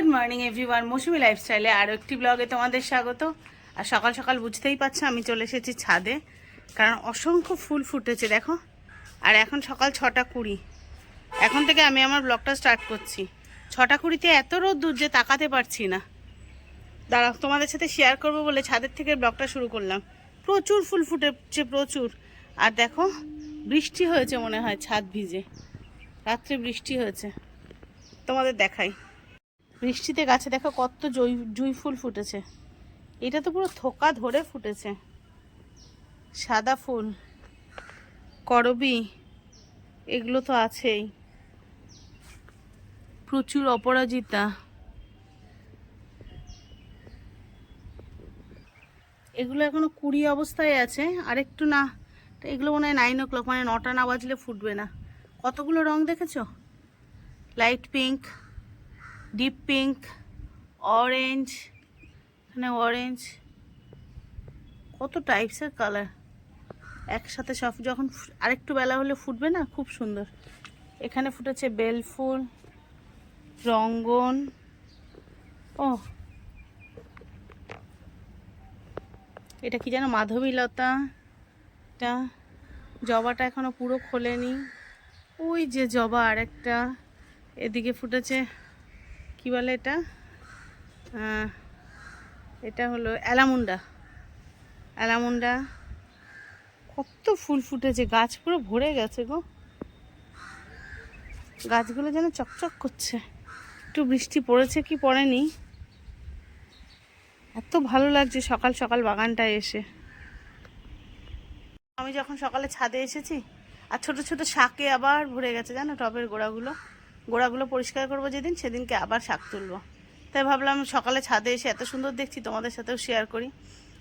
Good morning everyone মৌসুমি লাইফস্টাইলে আরও একটি ব্লগে তোমাদের স্বাগত। আর সকাল সকাল বুঝতেই পারছ, আমি চলে এসেছি ছাদে। কারণ অসংখ্য ফুল ফুটেছে, দেখো। আর এখন সকাল ছটা কুড়ি। এখন থেকে আমি আমার ব্লগটা স্টার্ট করছি। ছটা কুড়িতে এত রোদ্দুর যে তাকাতে পারছি না। দাঁড়া তোমাদের সাথে শেয়ার করব বলে ছাদের থেকে ব্লগটা শুরু করলাম। প্রচুর ফুল ফুটেছে, প্রচুর। আর দেখো, বৃষ্টি হয়েছে মনে হয় ছাদ ভিজে। রাত্রে বৃষ্টি হয়েছে। তোমাদের দেখাই। বৃষ্টিতে গাছে দেখো কত জুই জুই ফুল ফুটেছে। এটা তো পুরো থোকা ধরে ফুটেছে। সাদা ফুল, করবি, এগুলো তো আছেই। প্রচুর অপরাজিতা। এগুলো এখনও কুড়ি অবস্থায় আছে আর একটু না এগুলো মনে হয় নাইন ও ক্লক মানে নটা না বাজলে ফুটবে না। কতগুলো রং দেখেছ? Light pink deep pink, orange, এখানে অরেঞ্জ। কত টাইপসের কালার একসাথে সব, যখন আরেকটু বেলা হলে ফুটবে না? খুব সুন্দর। এখানে ফুটেছে বেলফুল, রঙ্গন। ও এটা কি যেন মাধবী লতা এটা জবাটা এখনও পুরো খোলেনি। ওই যে জবা আরেকটা। এদিকে ফুটেছে কি বলে এটা? এটা হলো অ্যালামুন্ডা। অ্যালামুন্ডা, কত ফুল ফুটেছে, গাছ পুরো ভরে গেছে গো। গাছগুলো যেন চকচক করছে। একটু বৃষ্টি পড়েছে কি পড়েনি? এত ভালো লাগছে সকাল সকাল বাগানটায় এসে। আমি যখন সকালে ছাদে এসেছি, আর ছোট ছোট শাকে আবার ভরে গেছে, জানো, টবের গোড়াগুলো। গোড়াগুলো পরিষ্কার করব যেদিন, সেদিনকে আবার শাক তুলবো। তাই ভাবলাম সকালে ছাদে এসে এত সুন্দর দেখছি, তোমাদের সাথেও শেয়ার করি।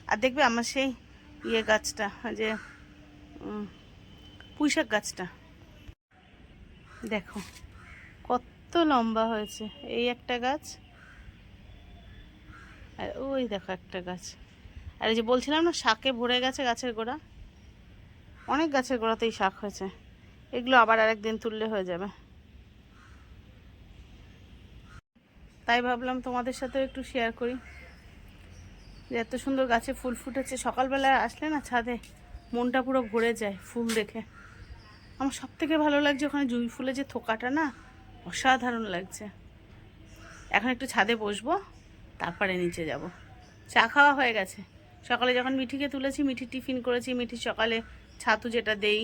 আর দেখবে আমার সেই ইয়ে গাছটা, যে পুঁইশাক গাছটা। দেখো, কত লম্বা হয়েছে। এই একটা গাছ, আর ওই দেখো একটা গাছ। আর এই যে বলছিলাম না, শাকে ভরে গেছে গাছের গোড়া। অনেক গাছের গোড়াতেই শাক হয়েছে। এগুলো আবার আরেকদিন তুললে হয়ে যাবে। তাই ভাবলাম তোমাদের সাথেও একটু শেয়ার করি। যে এত সুন্দর গাছে ফুল ফুটেছে। সকালবেলা আসলে না ছাদে মনটা পুরো ভরে যায় ফুল দেখে। আমার সব থেকে ভালো লাগছে ওখানে জুঁই ফুলে যে থোকাটা না, অসাধারণ লাগছে। এখন একটু ছাদে বসবো, তারপরে নিচে যাব। চা খাওয়া হয়ে গেছে। সকালে যখন মিঠিকে তুলেছি, মিঠি টিফিন করেছি, মিঠি সকালে ছাতু যেটা দেই,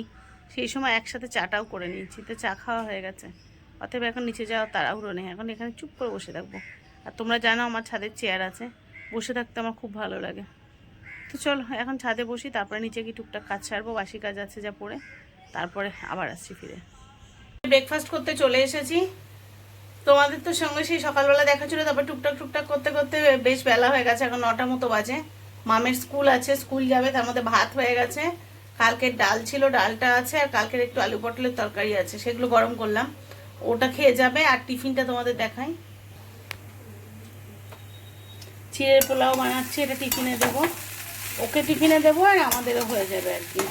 সেই সময় একসাথে চাটাও করে নিয়েছি। তো চা খাওয়া হয়ে গেছে। অতএব এখন নিচে যাওয়া তাড়াহুড়ো নেই। এখন এখানে চুপ করে বসে থাকব। আর তোমরা জানো আমার ছাদের চেয়ার আছে। বসে থাকতে আমার খুব ভালো লাগে। তো চলো, এখন ছাদে বসি, তারপরে নিচে কি টুকটাক কাজ ছাড়বো বাসি কাজ আছে যা পড়ে। তারপরে আবার আসছি ফিরে। ব্রেকফাস্ট করতে চলে এসেছি। তোমাদের তো সঙ্গে সেই সকালবেলা দেখা ছিল, তারপর টুকটাক টুকটাক করতে করতে বেশ বেলা হয়ে গেছে, এখন নটা মতো বাজে। মামের স্কুল আছে স্কুল যাবে, তার মধ্যে ভাত হয়ে গেছে। কালকের ডাল ছিল, ডালটা আছে, আর কালকের একটু আলু পটলের তরকারি আছে, সেগুলো গরম করলাম। ওটা খেয়ে যাবে আর টিফিনটা তোমাদের দেখাই। চিড়ের পোলাও বানাচ্ছি এটা টিফিনে দেবো। ওকে টিফিনে দেবো আর আমাদেরও হয়ে যাবে আর কি।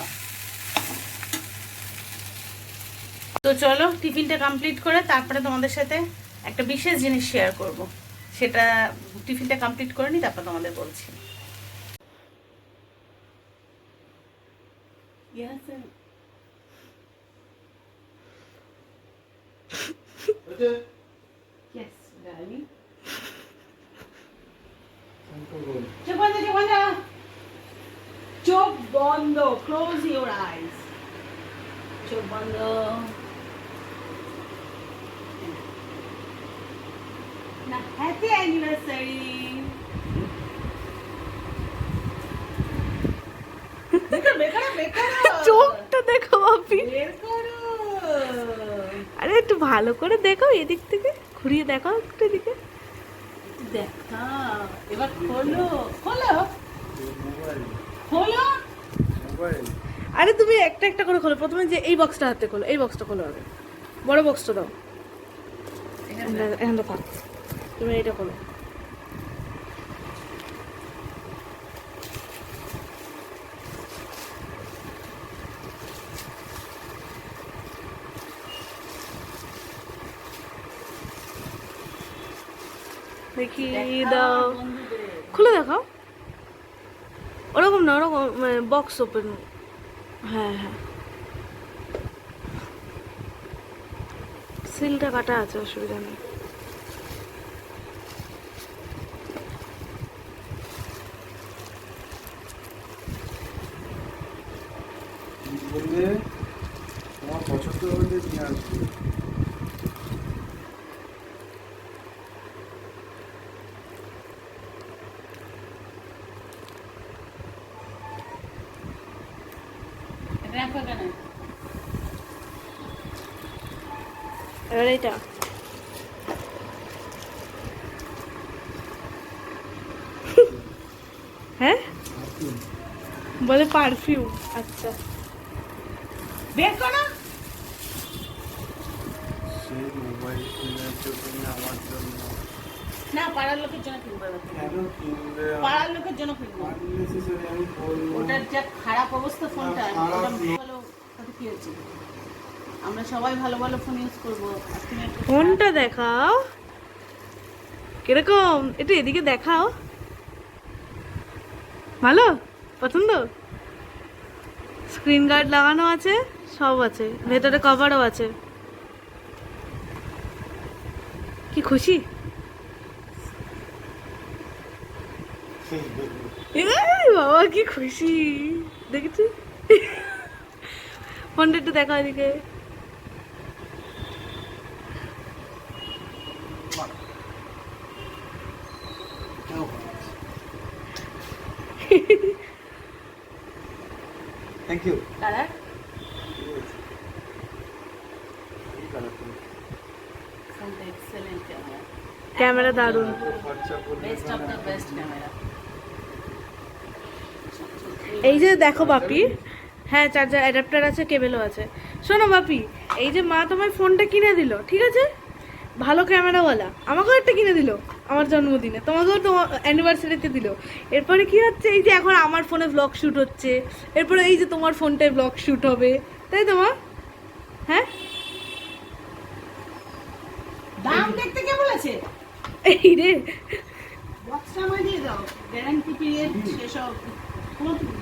তো চলো টিফিনটা কমপ্লিট করে তারপরে তোমাদের সাথে একটা বিশেষ জিনিস শেয়ার করব। সেটা টিফিনটা কমপ্লিট করে নি তারপর তোমাদের বলছি। Yes, and- yes, darling. চোখ বন্ধ চোখ বন্ধ চোখ বন্ধ ক্লোজ ইউর আইস চোখ বন্ধ না হ্যাপি অ্যানিভার্সারি চোখটা দেখো বাপি বের করো আরে একটু ভালো করে দেখো এদিক থেকে ঘুরিয়ে দেখো একটু এদিকে। দেখা এবার খোলো খোলো খোলো। আরে তুমি একটা একটা করে খোলো প্রথমে যে এই বক্সটা হাতে খোলো এই বক্সটা খোলো আগে। বড় বক্সটা দাও। এখান এখানটা তুমি এইটা খোলো। দেখি দাও। খুলে দেখাও। ওরকম না, ওরকম বক্স ওপেন হ্যাঁ হ্যাঁ। সিলটা কাটা আছে, অসুবিধা নেই বললে তোমার পছন্দ হলে নিয়ে আসবে এবার এইটা। হ্যাঁ? বলে পারফিউম আচ্ছা। বের করো। সেই মোবাইল কিনেছো তুমি আমার জন্য। না পাড়ার লোকের জন্য কিনবো কেন পাড়ার লোকের জন্য কিনবো। আননেসেসারি আমি বলব। ওটার যা খারাপ অবস্থা ফোনটা ওটা ভালো কি হয়েছে আমরা সবাই ভালো ভালো ফোন ইউজ করব। ফোনটা দেখাও। কীরকম? একটু এদিকে দেখাও। ভালো? পছন্দ? স্ক্রিন গার্ড লাগানো আছে? সব আছে। ভেতরে কভারও আছে। কি খুশি? বাবা, কি খুশি। দেখেছি। ফোনটা একটু দেখা এদিকে থ্যাংক ইউ কালার ফোনটা এক্সেলেন্ট ক্যামেরা ক্যামেরা দারুণ। Best of the best camera. এই যে দেখো বাপি হ্যাঁ চার্জার অ্যাডাপ্টার আছে কেবেলও আছে। শোনো বাপি এই যে মা তোমার ফোনটা কিনে দিল ঠিক আছে? ভালো ক্যামেরাওয়ালা আমাকেও একটা কিনে দিল আমার জন্মদিনে তোমাকেও তোমার অ্যানিভার্সারিতে দিল। এরপরে কি হচ্ছে এই যে এখন আমার ফোনে ব্লগ শ্যুট হচ্ছে এরপরে এই যে তোমার ফোনটায় ব্লগ শ্যুট হবে তাই তো মা? হ্যাঁ? দাম দেখতে কে বলেছে? এই রে দিয়ে দাও। গ্যারান্টি পিরিয়ড সেসব।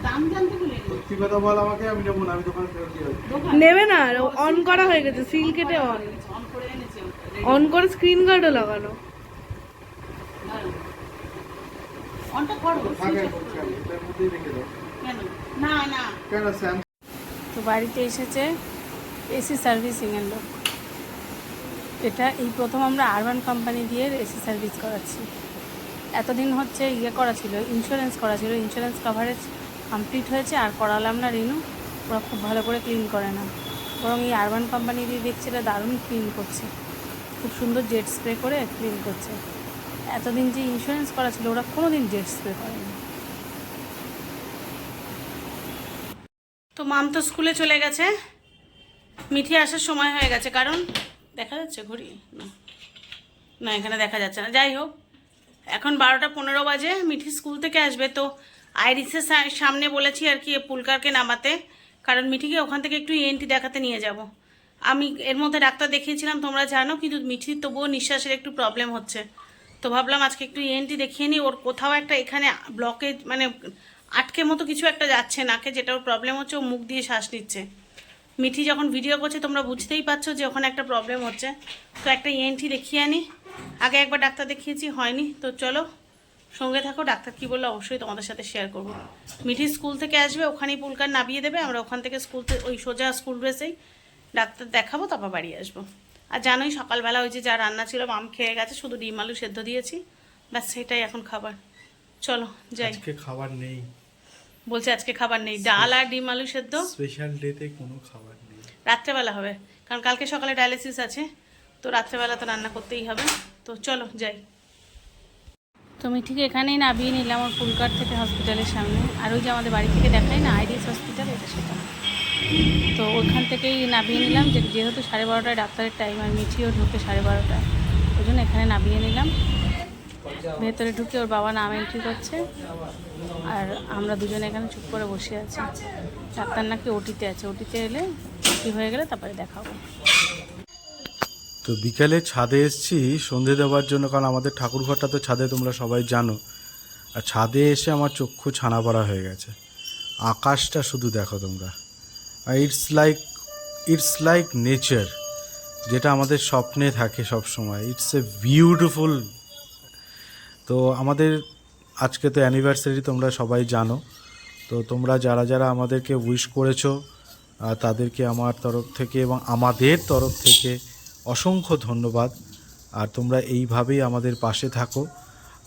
দাম জানতে ভুলে গেছি। সত্যি কথা বল আমাকে আমি নেব না অন করা হয়ে গেছে সিল কেটে অন অন করে অন করে স্ক্রিন গার্ডও লাগানো। তো বাড়িতে এসেছে এসি সার্ভিসিংয়ের লোক। এটা এই প্রথম আমরা আরবান কোম্পানি দিয়ে এসি সার্ভিস করাচ্ছি। এতদিন হচ্ছে ইয়ে করা ছিল ইন্স্যুরেন্স করা ছিল ইন্স্যুরেন্স কভারেজ কমপ্লিট হয়েছে আর করালাম না রিনু, ওরা খুব ভালো করে ক্লিন করে না। বরং এই আরবান কোম্পানি দিয়ে দেখছি এটা দারুণ ক্লিন করছে। খুব সুন্দর জেট স্প্রে করে ক্লিন করছে। এতদিন যে ইন্স্যুরেন্স করা ছিল, ওরা কোনো দিন জেট স্প্রে করেনি। তো মাম তো স্কুলে চলে গেছে। মিঠি আসার সময় হয়ে গেছে, কারণ দেখা যাচ্ছে ঘড়ি? না। না, এখানে দেখা যাচ্ছে না। যাই হোক, এখন বারোটা পনেরো বাজে, মিঠি স্কুল থেকে আসবে তো। আইরিসের সামনে বলেছি আর কি পুলকারকে নামাতে, কারণ মিঠিকে ওখান থেকে একটু এনটি দেখাতে নিয়ে যাব। আমি এর মধ্যে ডাক্তার দেখিয়েছিলাম, তোমরা জানো, কিন্তু মিঠির তবুও নিঃশ্বাসের একটু প্রবলেম হচ্ছে। তো ভাবলাম আজকে একটু এনটি দেখিয়ে নিই, ওর কোথাও একটা এখানে ব্লকে মানে আটকে মতো কিছু একটা যাচ্ছে নাকে যেটা ওর প্রবলেম হচ্ছে ও মুখ দিয়ে শ্বাস নিচ্ছে। মিঠি যখন ভিডিও করছে, তোমরা বুঝতেই পারছ যে ওখানে একটা প্রবলেম হচ্ছে। তো একটা ইএনটি দেখিয়ে আনি। আগে একবার ডাক্তার দেখিয়েছি, হয়নি। তো চলো, সঙ্গে থাকো। ডাক্তার কি বলল অবশ্যই তোমাদের সাথে শেয়ার করব। মিঠি স্কুল থেকে আসবে, ওখানেই পুলকার নামিয়ে দেবে। আমরা ওখান থেকে স্কুল ওই সোজা স্কুল ড্রেসেই ডাক্তার দেখাবো, তারপর বাড়ি আসব। আর জানোই সকালবেলা ওই যে যা রান্না ছিল মাম খেয়ে গেছে, শুধু ডিম আলু সেদ্ধ দিয়েছি। ব্যাস সেটাই এখন খাবার। চলো, যাই। খাবার নেই। বলছে আজকে খাবার নেই। ডাল আর ডিম আলু সেদ্ধ। স্পেশাল ডেতে কোনো খাবার নেই। রাত্রেবেলা হবে কারণ কালকে সকালে ডায়ালিসিস আছে তো রাত্রেবেলা তো রান্না করতেই হবে। তো চলো যাই। তো আমি ঠিক এখানেই নামিয়ে নিলাম ওর ফুলকার থেকে হসপিটালের সামনে। আর ওই যে আমাদের বাড়ি থেকে দেখাই না আইডিএস হসপিটাল এটা সেটা। তো ওখান থেকেই নামিয়ে নিলাম যে যেহেতু সাড়ে বারোটায় ডাক্তারের টাইম আর মিঠিও ঢুকে সাড়ে বারোটায়। ওই জন্য এখানে নামিয়ে নিলাম। ভেতরে ঢুকে ওর বাবা নাম এন্ট্রি করছে। আর আমরা দুজনে এখানে চুপ করে বসে আছি। ডাক্তার নাকি ওটিতে আছে। ওটিতে এলে ওটি হয়ে গেলে তারপরে দেখাবো। তো বিকালে ছাদে এসেছি, সন্ধে দেওয়ার জন্য, কারণ আমাদের ঠাকুরঘরটা তো ছাদে, তোমরা সবাই জানো। আর ছাদে এসে আমার চক্ষু ছানা পড়া হয়ে গেছে। আকাশটা শুধু দেখো তোমরা। It's like it's like nature যেটা আমাদের স্বপ্নে থাকে সব সময় ইটস এ বিউটিফুল তো আমাদের আজকে তো অ্যানিভার্সারি তোমরা সবাই জানো। তো তোমরা যারা যারা আমাদেরকে উইশ করেছ তাদেরকে আমার তরফ থেকে এবং আমাদের তরফ থেকে অসংখ্য ধন্যবাদ। আর তোমরা এইভাবেই আমাদের পাশে থাকো।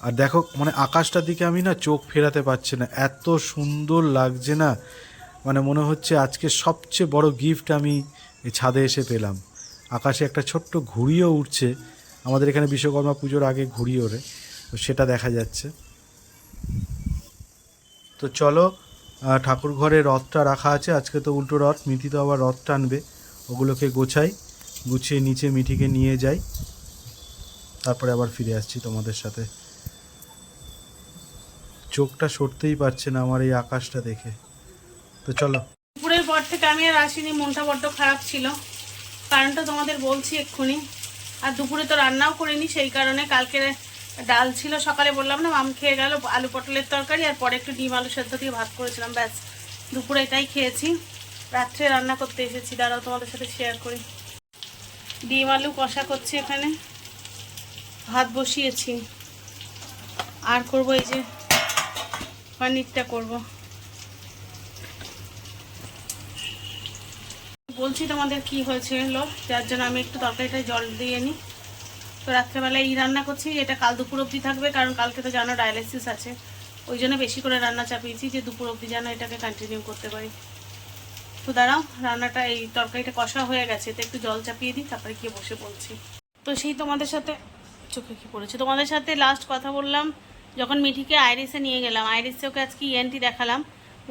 আর দেখো মানে আকাশটার দিকে আমি না চোখ ফেরাতে পারছি না। এত সুন্দর লাগছে না। মানে মনে হচ্ছে আজকে সবচেয়ে বড় গিফট আমি ছাদে এসে পেলাম। আকাশে একটা ছোট্ট ঘুড়িও উঠছে আমাদের এখানে বিশ্বকর্মা পুজোর আগে ঘুড়ি ওড়ে। তো সেটা দেখা যাচ্ছে। তো চলো ঠাকুর ঘরে রথটা রাখা আছে। আজকে তো উল্টো রথ, মিঠি তো আবার রথ টানবে। ওগুলোকে গোছাই, গুছিয়ে নিচে মিঠিকে নিয়ে যাই। তারপরে আবার ফিরে আসছি তোমাদের সাথে। চোখটা সরতেই পারছে না আমার এই আকাশটা দেখে। তো চলো। দুপুরের পর থেকে আমি আর আসিনি, মনটা বড্ড খারাপ ছিল। কারণটা তোমাদের বলছি এক্ষুনি। আর দুপুরে তো রান্নাও করিনি, সেই কারণে কালকে ডাল ছিল, সকালে বললাম না, মাম খেয়ে গেল, আলু পটলের তরকারি, আর পরে একটু ডিম আলু সেদ্ধ দিয়ে ভাত করেছিলাম, ব্যাস। দুপুরে এটাই খেয়েছি। রাত্রে রান্না করতে এসেছি, দাঁড়াও তোমাদের সাথে শেয়ার করি। ডিম আলু কষা করছি এখানে। ভাত বসিয়েছি। আর করব এই যে, পনিরটা করব। বলছি তোমাদের কি হয়েছিল, যার জন্য আমি একটু তরকারিটা জল দিয়ে নিই। তো রাত্রেবেলায় এই রান্না করছি, এটা কাল দুপুর অবধি থাকবে, কারণ কালকে তো জানো ডায়ালিসিস আছে। ওই জন্য বেশি করে রান্না চাপিয়েছি যে দুপুর অবধি যেন এটাকে কন্টিনিউ করতে পারি। তো দাঁড়াও, রান্নাটা এই তরকারিটা কষা হয়ে গেছে, তো একটু জল চাপিয়ে দিই, তারপরে গিয়ে বসে বলছি তো সেই তোমাদের সাথে, চোখে কি পড়েছে? তোমাদের সাথে লাস্ট কথা বললাম, যখন মিঠিকে আইরিসে নিয়ে গেলাম, আইরিসে ওকে আজকে ইএনটি দেখালাম।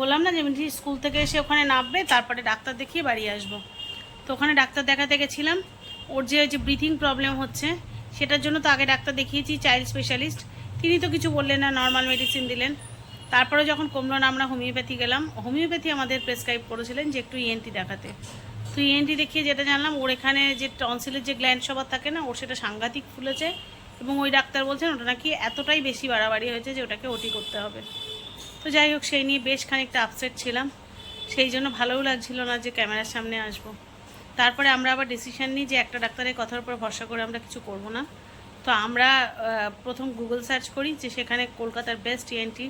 বললাম না যে মিঠি স্কুল থেকে এসে ওখানে নামবে, তারপরে ডাক্তার দেখিয়ে বাড়ি আসব। তো ওখানে ডাক্তার দেখাতে গেছিলাম, ওর যে যে ব্রিথিং প্রবলেম হচ্ছে সেটার জন্য তো আগে ডাক্তার দেখিয়েছি চাইল্ড স্পেশালিস্ট তিনি তো কিছু বললেন না নর্মাল মেডিসিন দিলেন। তারপরে যখন কমলো না, আমরা হোমিওপ্যাথি গেলাম। হোমিওপ্যাথি আমাদের প্রেসক্রাইব করেছিলেন যে একটু ইএনটি দেখাতে। তো ইএনটি দেখিয়ে যেটা জানলাম, ওর এখানে যে টনসিলের যে গ্ল্যান্ড সবার থাকে না, ওর সেটা সাংঘাতিক ফুলেছে এবং ওই ডাক্তার বলছেন ওটা নাকি এতটাই বেশি বাড়াবাড়ি হয়েছে যে ওটাকে ওটি করতে হবে। তো যাই হোক, সেই নিয়ে বেশ খানিকটা আপসেট ছিলাম। সেই জন্য ভালোও লাগছিল না যে ক্যামেরার সামনে আসব। তারপরে আমরা আবার ডিসিশন নিই যে একটা ডাক্তারের কথার উপর ভরসা করে আমরা কিছু করব না। তো আমরা প্রথম গুগল সার্চ করি যে সেখানে কলকাতার বেস্ট ইএনটি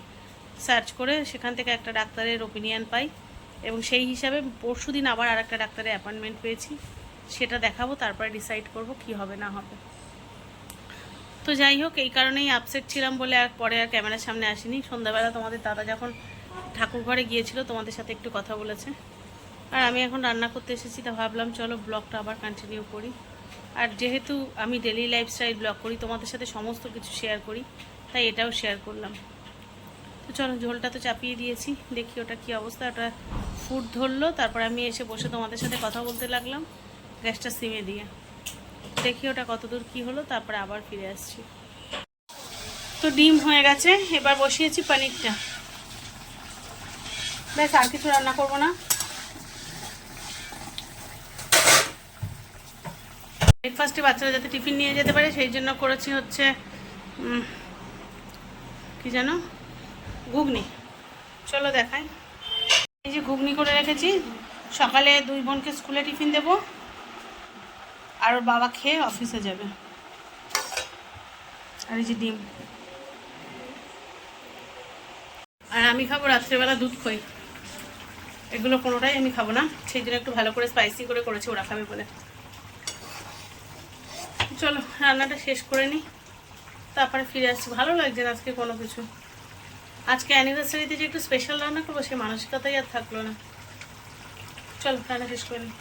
সার্চ করে সেখান থেকে একটা ডাক্তারের ওপিনিয়ন পাই এবং সেই হিসাবে পরশু দিন আবার আর একটা ডাক্তারের অ্যাপয়েন্টমেন্ট পেয়েছি। সেটা দেখাবো, তারপরে ডিসাইড করব কি হবে, না হবে। তো যাই হোক, এই কারণেই আপসেট ছিলাম বলে আর পরে আর ক্যামেরার সামনে আসিনি। সন্ধ্যাবেলা তোমাদের দাদা যখন ঠাকুর ঘরে গিয়েছিল, তোমাদের সাথে একটু কথা বলেছে। আর আমি এখন রান্না করতে এসেছি, তা ভাবলাম চলো ব্লগটা আবার কন্টিনিউ করি। আর যেহেতু আমি ডেলি লাইফস্টাইল ব্লগ করি, তোমাদের সাথে সমস্ত কিছু শেয়ার করি, তাই এটাও শেয়ার করলাম। তো চলো, ঝোলটা তো চাপিয়ে দিয়েছি, দেখি ওটা কি অবস্থা। ওটা ফুড ধরলো, তারপর আমি এসে বসে তোমাদের সাথে কথা বলতে লাগলাম, গ্যাসটা সিমে দিয়ে। দেখি ওটা কতদূর কি হলো, তারপরে আবার ফিরে আসছি। তো ডিম হয়ে গেছে, এবার বসিয়েছি পানিরটা। ব্যাস, আর কিছু রান্না করব না। ব্রেকফাস্টে বাচ্চারা যাতে টিফিন নিয়ে যেতে পারে, সেই জন্য করেছি হচ্ছে কি জানো ঘুগনি। চলো দেখাই। এই যে ঘুগনি করে রেখেছি। সকালে দুই বোনকে স্কুলে টিফিন দেবো। আর ওর বাবা খেয়ে অফিসে যাবে। আর এই যে ডিম। আর আমি খাব রাত্রেবেলা দুধ খই। এগুলো কোনোটাই আমি খাব না। সেই জন্য একটু ভালো করে স্পাইসি করে করেছি, ওরা খাবে বলে। চলো, রান্নাটা শেষ করে নিই তারপরে ফিরে আসছি। ভালো লাগছে না আজকে কোনো কিছু। আজকে অ্যানিভার্সারিতে যে একটু স্পেশাল রান্না করব সেই মানসিকতাই আর থাকল না। চলো, রান্না শেষ করে নিই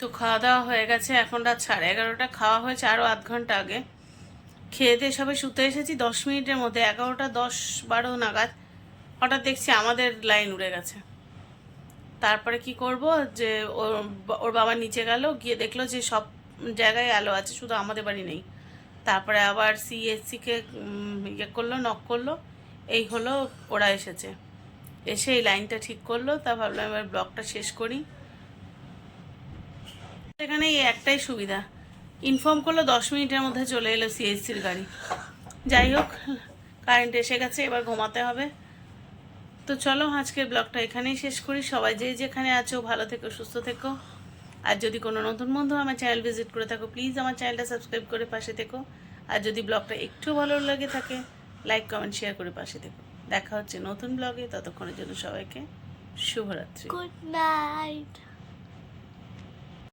তো খাওয়া দাওয়া হয়ে গেছে। এখন রাত সাড়ে এগারোটা, খাওয়া হয়েছে আরও আধ ঘণ্টা আগে। খেয়ে দিয়ে সবাই শুতে এসেছি। দশ মিনিটের মধ্যে, এগারোটা দশ বারো নাগাদ হঠাৎ দেখছি আমাদের লাইন উড়ে গেছে। তারপরে কি করব? যে ওর ওর বাবা নিচে গেল, গিয়ে দেখল যে সব জায়গায় আলো আছে, শুধু আমাদের বাড়ি নেই। তারপরে আবার সিএসসিকে ইয়ে করল নক করল। এই হলো ওরা এসেছে। এসে এই লাইনটা ঠিক করল, তা ভাবলাম এবার ব্লগটা শেষ করি। এখানে এই একটাই সুবিধা। ইনফর্ম করল, দশ মিনিটের মধ্যে চলে এলো সিএসসির গাড়ি। যাই হোক কারেন্ট এসে গেছে, এবার ঘুমাতে হবে। তো চলো, আজকের ব্লগটা এখানেই শেষ করি। সবাই যে যেখানে আছো, ভালো থেকো, সুস্থ থেকো। আর যদি কোনো নতুন বন্ধু আমার চ্যানেল ভিজিট করে থাকো প্লিজ আমার চ্যানেলটা সাবস্ক্রাইব করে পাশে থেকো। আর যদি ব্লগটা একটু ভালো লাগে থাকে লাইক কমেন্ট শেয়ার করে পাশে থেকো। দেখা হচ্ছে নতুন ব্লগে ততক্ষণের জন্য সবাইকে শুভরাত্রি। Good night